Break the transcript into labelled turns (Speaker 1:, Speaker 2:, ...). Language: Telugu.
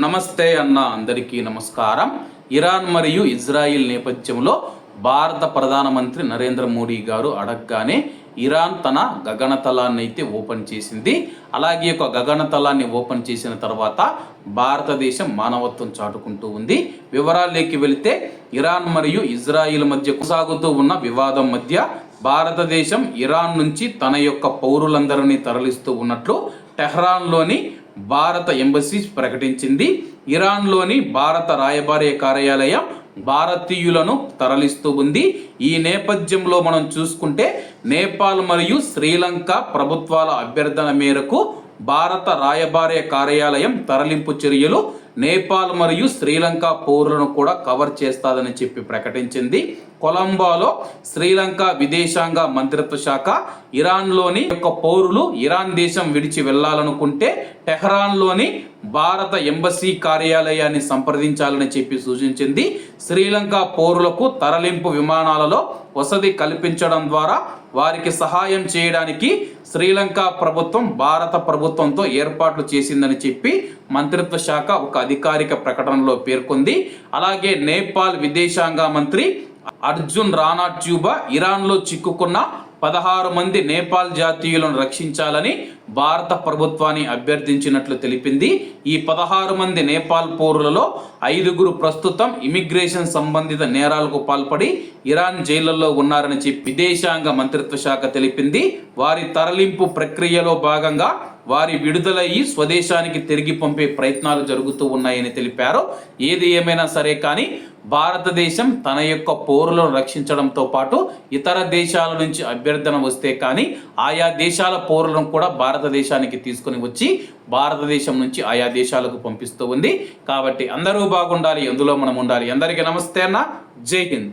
Speaker 1: నమస్తే అన్న అందరికీ నమస్కారం. ఇరాన్ మరియు ఇజ్రాయిల్ నేపథ్యంలో భారత ప్రధానమంత్రి నరేంద్ర మోడీ గారు అడగగానే ఇరాన్ తన గగనతలాన్ని అయితే ఓపెన్ చేసింది. అలాగే ఒక గగనతలాన్ని ఓపెన్ చేసిన తర్వాత భారతదేశం మానవత్వం చాటుకుంటూ ఉంది. వివరాల్లోకి వెళితే ఇరాన్ మరియు ఇజ్రాయిల్ మధ్య కొనసాగుతూ ఉన్న వివాదం మధ్య భారతదేశం ఇరాన్ నుంచి తన యొక్క పౌరులందరినీ తరలిస్తూ ఉన్నట్లు టెహ్రాన్లోని భారత ఎంబసీ ప్రకటించింది. ఇరాన్లోని భారత రాయబారి కార్యాలయం భారతీయులను తరలిస్తూ ఉంది. ఈ నేపథ్యంలో మనం చూసుకుంటే నేపాల్ మరియు శ్రీలంక ప్రభుత్వాల అభ్యర్థన మేరకు భారత రాయబార కార్యాలయం తరలింపు చర్యలు నేపాల్ మరియు శ్రీలంక పౌరులను కూడా కవర్ చేస్తాదని చెప్పి ప్రకటించింది. కొలంబోలో శ్రీలంక విదేశాంగ మంత్రిత్వ శాఖ ఇరాన్లోని యొక్క పౌరులు ఇరాన్ దేశం విడిచి వెళ్ళాలనుకుంటే టెహ్రాన్లోని భారత ఎంబసీ కార్యాలయాన్ని సంప్రదించాలని చెప్పి సూచించింది. శ్రీలంక పౌరులకు తరలింపు విమానాలలో వసతి కల్పించడం ద్వారా వారికి సహాయం చేయడానికి శ్రీలంక ప్రభుత్వం భారత ప్రభుత్వంతో ఏర్పాట్లు చేసిందని చెప్పి మంత్రిత్వ శాఖ ఒక అధికారిక ప్రకటనలో పేర్కొంది. అలాగే నేపాల్ విదేశాంగ మంత్రి అర్జున్ రానా ట్యూబా ఇరాన్లో చిక్కుకున్న పదహారు మంది నేపాల్ జాతీయులను రక్షించాలని భారత ప్రభుత్వాన్ని అభ్యర్థించినట్లు తెలిపింది. ఈ పదహారు మంది నేపాల్ పౌరులలో ఐదుగురు ప్రస్తుతం ఇమిగ్రేషన్ సంబంధిత నేరాలకు పాల్పడి ఇరాన్ జైళ్ళలో ఉన్నారని చెప్పి విదేశాంగ మంత్రిత్వ శాఖ తెలిపింది. వారి తరలింపు ప్రక్రియలో భాగంగా వారి విడుదలయ్యి స్వదేశానికి తిరిగి పంపే ప్రయత్నాలు జరుగుతూ ఉన్నాయని తెలిపారు. ఏది ఏమైనా సరే కానీ భారతదేశం తన యొక్క పౌరులను రక్షించడంతో పాటు ఇతర దేశాల నుంచి అభ్యర్థన వస్తే కానీ ఆయా దేశాల పౌరులను కూడా భారతదేశానికి తీసుకుని వచ్చి భారతదేశం నుంచి ఆయా దేశాలకు పంపిస్తూ ఉంది. కాబట్టి అందరూ బాగుండాలి ఎందులో మనం ఉండాలి. అందరికీ నమస్తే అన్న. జై హింద్.